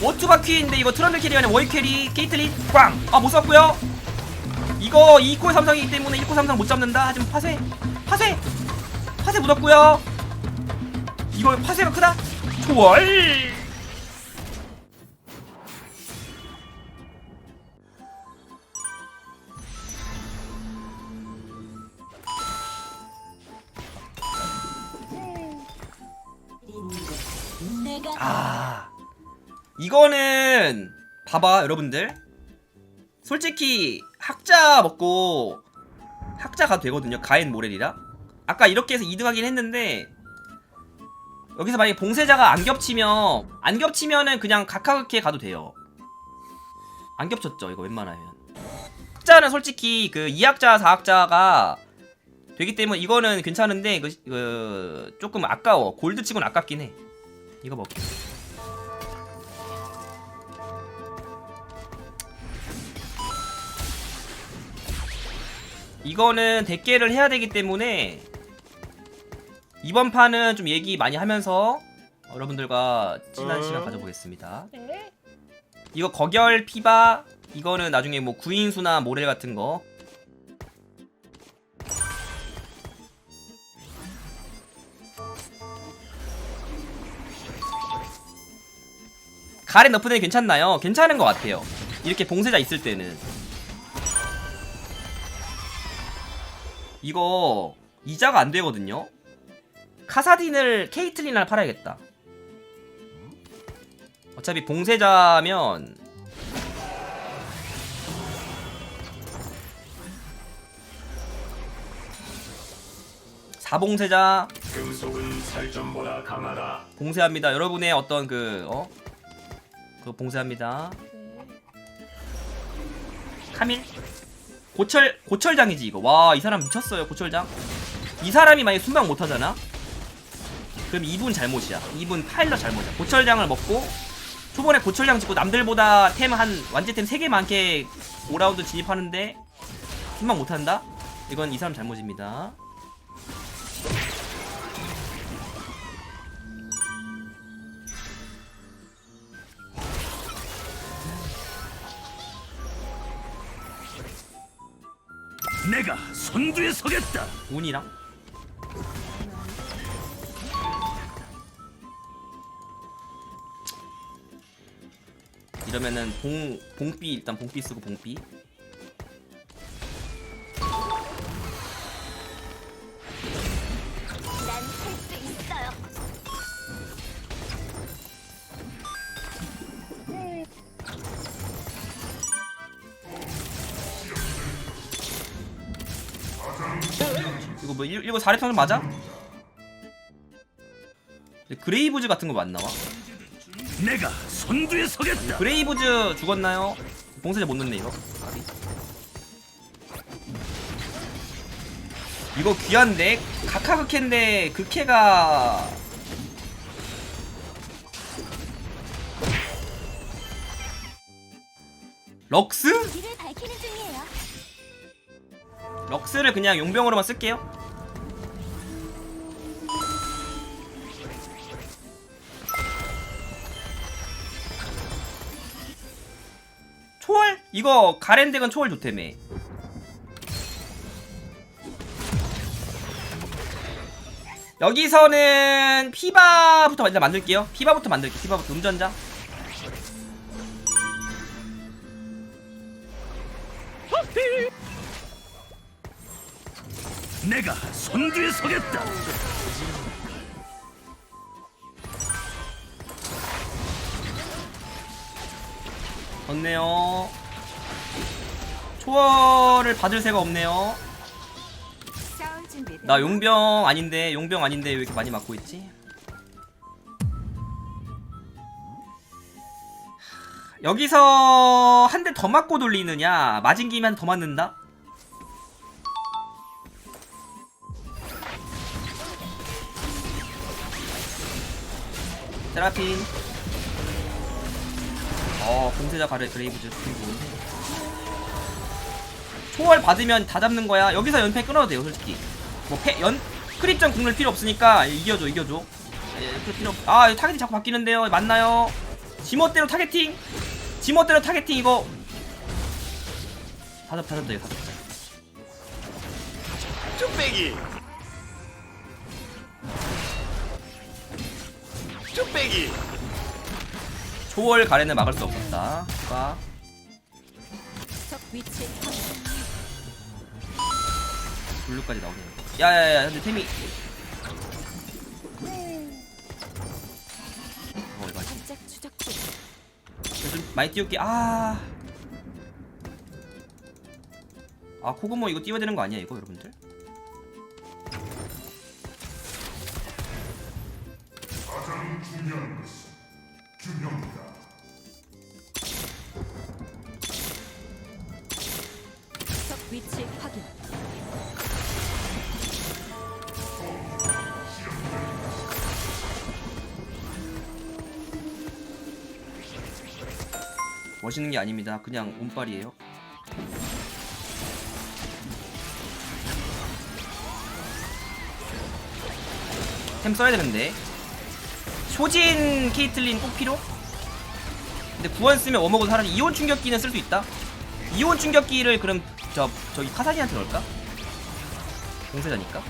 워투바 퀸인데 이거 트런들 캐리 아니라 워이 캐리 케이틀린 꽝! 아 못 썼고요. 이거 2코 삼성이기 때문에 1코 삼성 못 잡는다. 하지만 파쇄 파쇄 파쇄 묻었고요. 이거 파쇄가 크다? 초월 이거는 봐봐 여러분들. 솔직히 학자 먹고 학자 가도 되거든요 가엔 모렐이라. 아까 이렇게 해서 2등 하긴 했는데 여기서 만약에 봉쇄자가 안 겹치면 안 겹치면은 그냥 각하극해 가도 돼요. 안 겹쳤죠 이거 웬만하면. 학자는 솔직히 그 2학자 4학자가 되기 때문에 이거는 괜찮은데 그, 그 조금 아까워. 골드 치고는 아깝긴 해. 이거 먹게 이거는 대깨를 해야 되기 때문에 이번 판은 좀 얘기 많이 하면서 여러분들과 친한 시간 가져보겠습니다. 이거 거결 피바 이거는 나중에 뭐 구인수나 모렐 같은 거 가렌 너프는 괜찮나요? 괜찮은 것 같아요. 이렇게 봉쇄자 있을 때는 이거 이자가 안 되거든요. 카사딘을 케이틀린을 팔아야겠다. 어차피 봉쇄자면 사봉쇄자. 봉쇄합니다. 여러분의 어떤 그 어? 그 봉쇄합니다. 카밀 고철 고철장이지 이거. 와 이 사람 미쳤어요 고철장. 이 사람이 만약 순방 못하잖아. 그럼 이분 잘못이야. 이분 파일럿 잘못이야. 고철장을 먹고 초반에 고철장 찍고 남들보다 템 한 완제템 3개 많게 5라운드 진입하는데 순방 못한다? 이건 이 사람 잘못입니다. 내가 선두에 서겠다. 운이랑 이러면은 봉 봉비 일단 봉비 쓰고 봉비 이거 뭐 일- 이거 4렙 평 맞아? 그레이브즈 같은 거 안 나와? 내가 선두에 서겠다. 그레이브즈 죽었나요? 봉쇄자 못 넣네 이거 아비. 이거 귀한데 카카그캔데 그 캐가 럭스? 길을 밝히는 중이에요. 럭스를 그냥 용병으로만 쓸게요. 이거 가렌덱은 초월 좋다며. 여기서는 피바부터 일단 만들게요. 피바부터 만들게요. 피바부터 운전자. 내가 선두에 서겠다. 좋네요. 초월을 받을 새가 없네요. 나 용병 아닌데 용병 아닌데 왜 이렇게 많이 맞고 있지? 여기서 한 대 더 맞고 돌리느냐 맞은 김에 한더 맞는다? 세라핀 어 공세자 가래 그레이브즈 좋은데 초월 받으면 다 잡는 거야. 여기서 연패 끊어도 돼요 솔직히. 뭐 패, 연 크립전 국룰 필요 없으니까 이겨줘 이겨줘. 예, 그 필요 없... 아 타겟이 자꾸 바뀌는데요. 맞나요? 지멋대로 타겟팅? 지멋대로 타겟팅 이거. 다잡 다잡다 이거 다잡자. 쭈빼기. 쭈빼기. 초월 가래는 막을 수 없었다. 추가 적 위치 확인. 블루까지 나오네요 야야야 근데 템이 어 이거 살짝 추적 중. 좀 많이 띄울게 아. 아 코그모 이거 띄워야 되는 거 아니야 이거 여러분들? 적 멋있는 게 아닙니다. 그냥 운빨이에요. 템 써야 되는데. 쇼진 케이틀린 꼭 필요? 근데 구원 쓰면 워머고 사라지 이온 충격기는 쓸 수 있다. 이온 충격기를 그럼 저 저기 카사디한테 넣을까? 공세자니까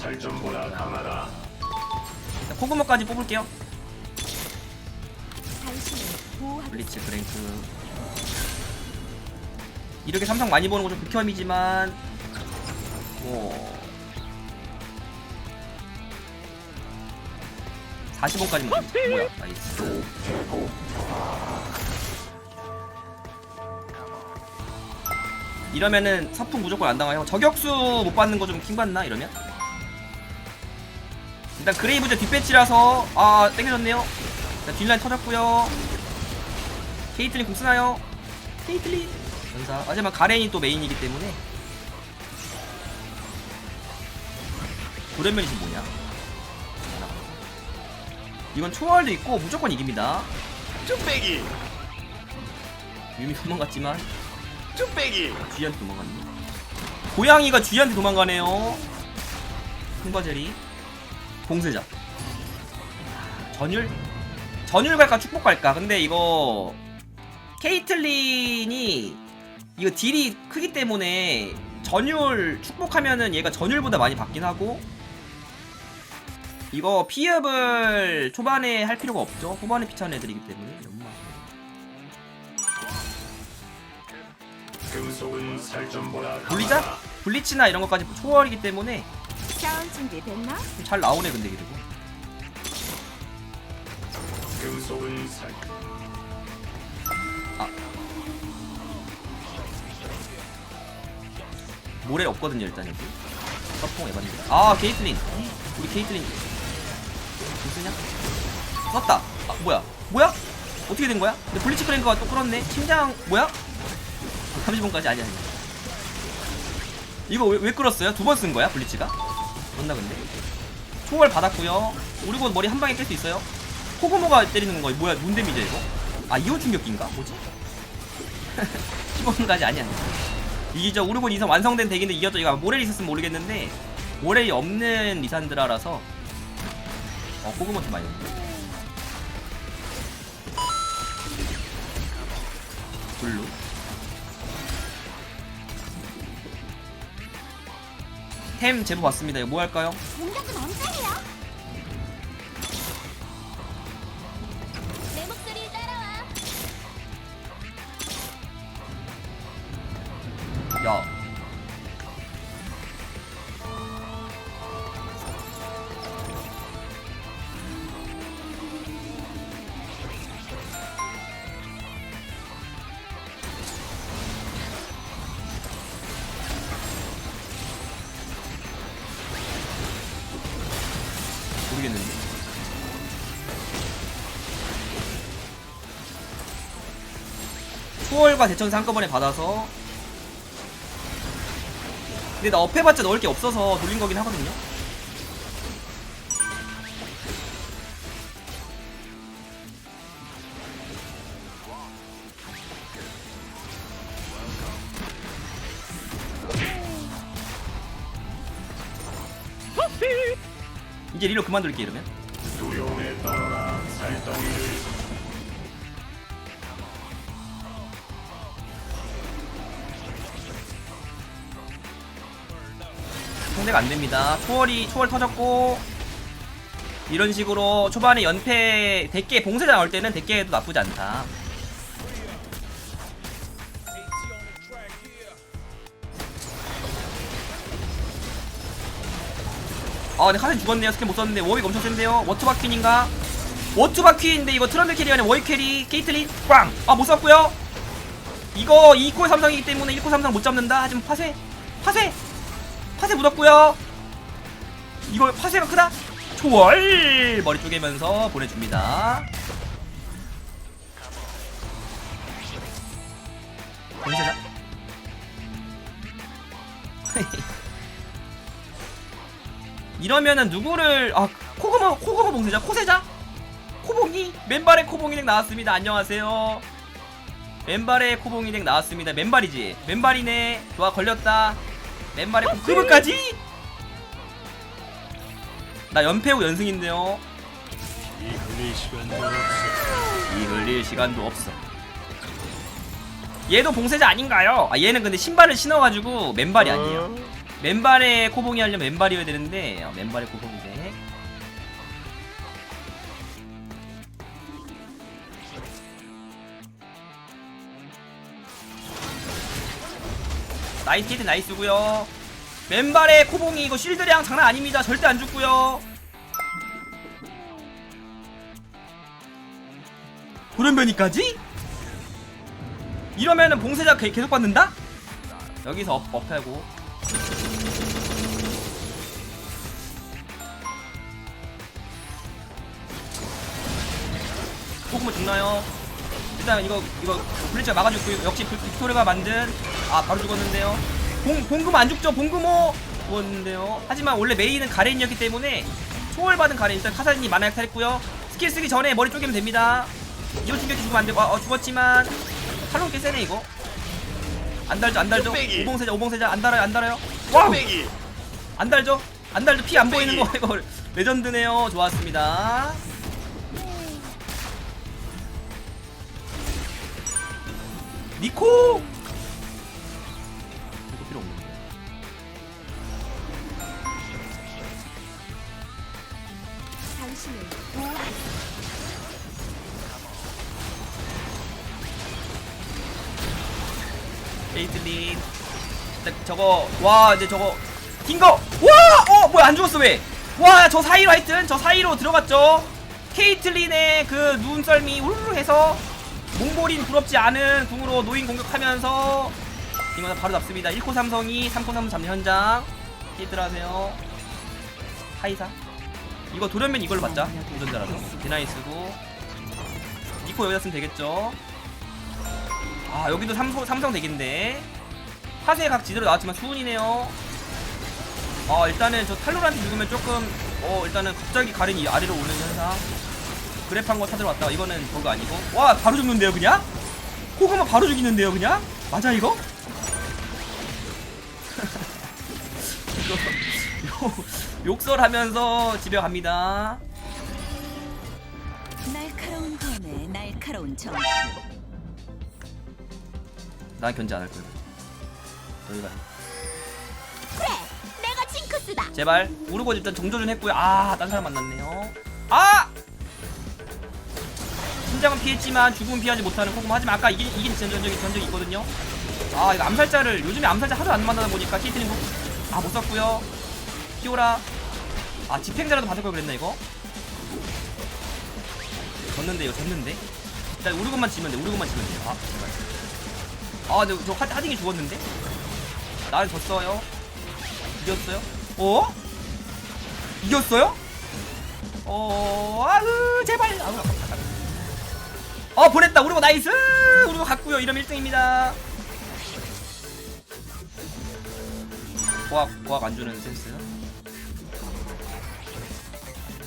살점보다 강하다 자, 코그모까지 뽑을게요. 블리츠 브랭크 이렇게 삼성 많이 보는 거 좀 극혐이지만 뭐. 40원까지만 뭐야? 나이스. 이러면은 서풍 무조건 안 당해요 저격수 못 받는 거 좀 킹받나 이러면 일단 그레이브즈 뒷배치라서 아 땡겨졌네요. 자 뒷라인 터졌고요. 케이틀린 공 쓰나요? 케이틀린! 전사. 하지만 가렌이 또 메인이기 때문에. 도련면이 지금 뭐냐? 이건 초월도 있고 무조건 이깁니다. 쭈빼기! 유미 도망갔지만. 쭈빼기! 쥐한테 도망갔네. 고양이가 쥐한테 도망가네요. hun가젤이 공세자 전율? 전율 갈까 축복 갈까? 근데 이거 케이틀린이 이거 딜이 크기 때문에 전율 축복하면은 얘가 전율보다 많이 받긴 하고 이거 피업을 초반에 할 필요가 없죠. 후반에 피차는 애들이기 때문에. 연마. 돌리자? 블리츠나 이런 것까지 초월이기 때문에 싸울 준비 됐나? 좀잘 나오네 근데 이러고 살 모래 없거든요 일단 여기. 서풍 에반입니다 아 케이틀린. 우리 케이틀린. 무슨냐 썼다. 아 뭐야? 뭐야? 어떻게 된 거야? 근데 블리츠 크랭크가 또 끌었네? 심장 뭐야? 30분까지? 아니야 아니야 이거 왜, 왜 끌었어요? 두 번 쓴 거야 블리츠가 맞나 근데. 초월 받았고요. 곧 머리 한 방에 깰 수 있어요. 코고모가 때리는 거 뭐야 눈 데미지 이거? 아 이온 충격기인가? 뭐지? 15분까지 아니야. 이게 저 우르곤 이선 완성된 덱인데 이겼죠. 이거 모렐이 있었으면 모르겠는데 모렐이 없는 리산드라라서 어 코그모 좀 많이 넣네. 블루 템 제보 받습니다 이거 뭐 할까요? 공격은 언제예요? 내 목소리 따라와. 야 초월과 대천사 한꺼번에 받아서. 근데 나 업해봤자 넣을 게 없어서 돌린 거긴 하거든요. 이제 리로 그만둘게 이러면. 상대가 안 됩니다. 초월이 초월 터졌고 이런 식으로 초반에 연패 대게 봉쇄자 나올 때는 대게도 나쁘지 않다. 아, 근데 카센 죽었네요. 스킬 못 썼는데 워윅 엄청 센데요. 워투바퀸인가? 워투바퀸인데 이거 트럼블 캐리 아니야 워윅 캐리 게이틀린 빵! 아, 못 썼고요. 이거 2코 삼성이기 때문에 1코 삼성 못 잡는다. 하지만 파쇄! 파쇄! 파쇄 묻었고요. 이거 파쇄가 크다. 초월 머리 쪼개면서 보내줍니다. 봉쇄자. 이러면은 누구를 아 코그모 코그모 봉쇄자 코세자 코봉이 맨발의 코봉이댁 나왔습니다. 안녕하세요. 맨발의 코봉이댁 나왔습니다. 맨발이지. 맨발이네. 좋아 걸렸다. 맨발의 코그모까지. 나 연패 후 연승인데요. 이 흘릴 시간도 없어 이 흘릴 시간도 없어. 얘도 봉쇄자 아닌가요? 아 얘는 근데 신발을 신어가지고 맨발이 아니에요. 맨발에 코봉이 하려면 맨발이어야 되는데 어, 맨발에 코봉이네. 나이스 히트 나이스고요. 맨발에 코봉이 이거 실드량 장난 아닙니다. 절대 안 죽고요. 돌연변이까지? 이러면은 봉쇄자 개- 계속 받는다? 여기서 업, 업하고 소금은 죽나요? 일단 이거 이거 블리츠가 막아줬고 역시 빅- 빅토르가 만든 아 바로 죽었는데요. 봉, 봉금 안 죽죠. 봉금호 죽었는데요. 하지만 원래 메인은 가렌이었기 때문에 초월 받은 가렌. 일단 카사딘이 만화 약탈했고요. 스킬 쓰기 전에 머리 쪼개면 됩니다. 이거 충격기 죽으면 안 되고 아, 어, 죽었지만 탈론 꽤 세네 이거. 안 달죠 안 달죠. 오봉세자 오봉세자. 안 달아요 안 달아요. 와우! 빼기 안 달죠? 안 달죠? 피 안 보이는 거 이거. 레전드네요. 좋았습니다. 니코! 이거 필요 없는데. 당신을. 에이틀린. 일단 저거 와 이제 저거 딩거 와! 어 뭐야 안 죽었어 왜? 와 저 사이로 하여튼 저 사이로 들어갔죠. 케이틀린의 그 눈썰미 우르르 해서 몽골인 부럽지 않은 궁으로 노인 공격하면서 이거는 바로 잡습니다. 1코 삼성이 3코 삼성 잡는 현장. 히트를 하세요. 하이사. 이거 돌연면 이걸로 맞자. 운전자라서. 디나이 쓰고. 니코 여기다 쓰면 되겠죠. 아 여기도 삼성, 삼성 덱인데 파세 각 지대로 나왔지만 수운이네요 어 일단은 저 탈로한테 죽으면 조금 어 일단은 갑자기 가렌이 아래로 오는 현상 그래프한 거 찾으러 왔다가 이거는 그거 아니고 와 바로 죽는데요 그냥? 코그마 바로 죽이는데요 그냥? 맞아 이거? 이거 욕- 욕설하면서 집에 갑니다 날카로운 검에 날카로운 정신. 난 견제 안 할 거야 저희가 그래, 내가 징크스다. 제발 우르고 일단 정조준 했고요 아딴 사람 만났네요 아 심장은 피했지만 죽음은 피하지 못하는 코금 하지만 아까 이긴 이긴 전적이 전적이 있거든요 아 이거 암살자를 요즘에 암살자 하도 안 만나다 보니까 키트링도 아 못 썼고요 피오라 아 집행자라도 받을 걸 그랬나 이거 졌는데 이거 졌는데 일단 우르고만 지면 돼 우르고만 지면 돼요 아 제발 아 근데 저 하- 하딩이 죽었는데 나를 졌어요 이겼어요? 어? 이겼어요? 어, 아으, 제발. 아우, 아깝다. 어, 보냈다. 우르고 나이스. 우르고 갔고요. 이러면 1등입니다. 고학, 고학 안 주는 센스.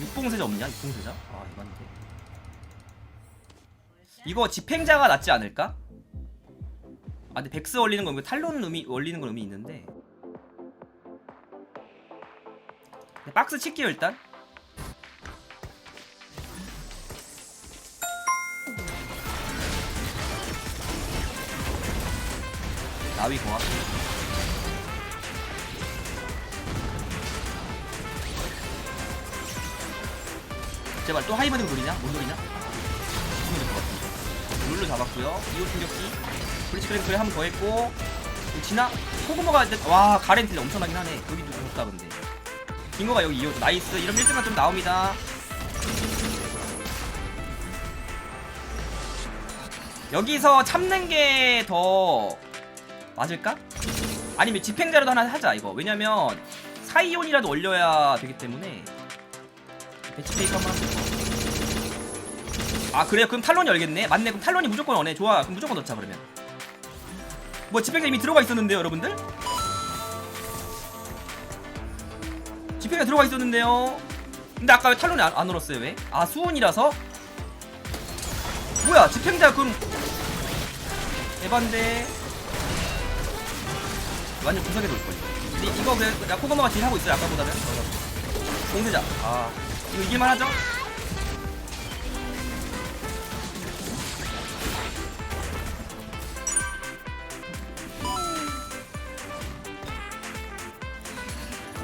육봉세자 없냐? 육봉세자? 아, 이건데. 이거 집행자가 낫지 않을까? 아, 근데 백스 올리는 건, 탈론 의미, 올리는 건 의미 있는데. 네, 박스 칠게요 일단 나위 고맙 제발 또 하이버딩 노리냐? 못 노리냐? 죽으면 될것 같은데 룰루 잡았고요. 2호 충격기. 브리치 크랭크를 한번 더 했고 지나? 소구모가 와 가렌 딜 엄청나긴 하네. 여기도 좋다 근데. 빙고가 여기 2호 나이스. 이런 1등만 좀 나옵니다. 여기서 참는 게 더 맞을까? 아니면 집행자라도 하나 하자 이거 왜냐면 사이온이라도 올려야 되기 때문에 배치 하자 아 그래요? 그럼 탈론이 열겠네? 맞네 그럼 탈론이 무조건 오네 좋아 그럼 무조건 넣자 그러면 뭐 집행자 이미 들어가 있었는데요 여러분들? 집행자 들어가 있었는데요 근데 아까 왜 탈론이 안, 안 얼었어요 왜? 아 수온이라서? 뭐야 집행자 그럼 에반데 완전 구석에서 올걸 근데 이거 그래 야 코거마가 딜 하고 있어요 아까보다는. 공세자. 아 이거 이길만 하죠?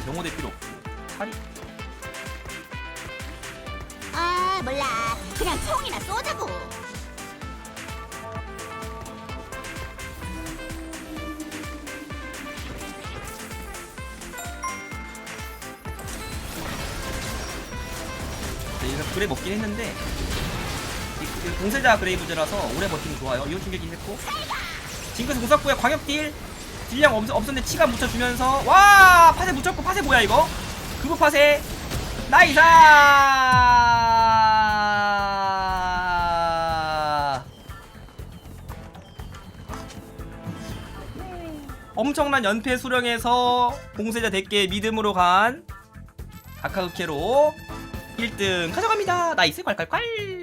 영호대 필요 팔이. 아 몰라. 그냥 총이나 쏘자고 네, 이거 그래 먹긴 했는데 공세자 그레이브즈라서 오래 버티면 좋아요. 이온 충격이 했고. 징크스 무섭고요. 광역딜. 딜량 없, 없었는데 치가 묻혀주면서 와! 파세 묻혔고 파세 뭐야 이거? 그거 파세 나이사 엄청난 연패 수령에서 공세자 대께 믿음으로 간 아카우케로 1등 가져갑니다. 나이스 콸콸콸